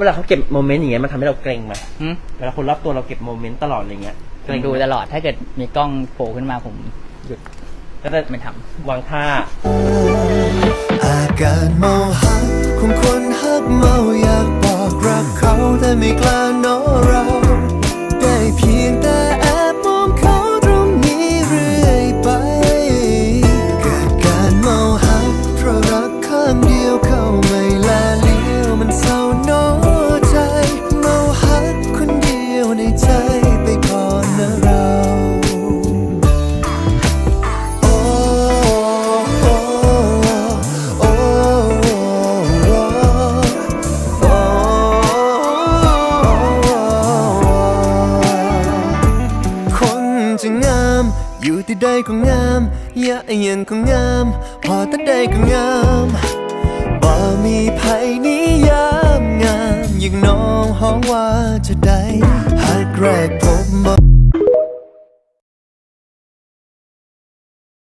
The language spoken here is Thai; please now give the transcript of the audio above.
เวลาเขาเก็บโมเมนต์อย่างเงี้ยมันทำให้เราเกรงไหมหึเวลาคนรอบตัวเราเก็บโมเมนต์ตลอดอะไรเงี้ยเกผรมงดูตลอดถ้าเกิดมีกล้องโผล่ขึ้นมาผมหยุดก็จะไม่ทวางท่า อาการเมาหักของคนหักเมาอยากบอกรักเขาแต่ไม่กล้าโน้เร จะงาม อยู่ที่ใดก็งามอย่าเย็นก็งาม พอแต่ใดก็งามบ่มีภัยนิยามงามอย่างน้องห้องว่าจะได้หากแรกพบ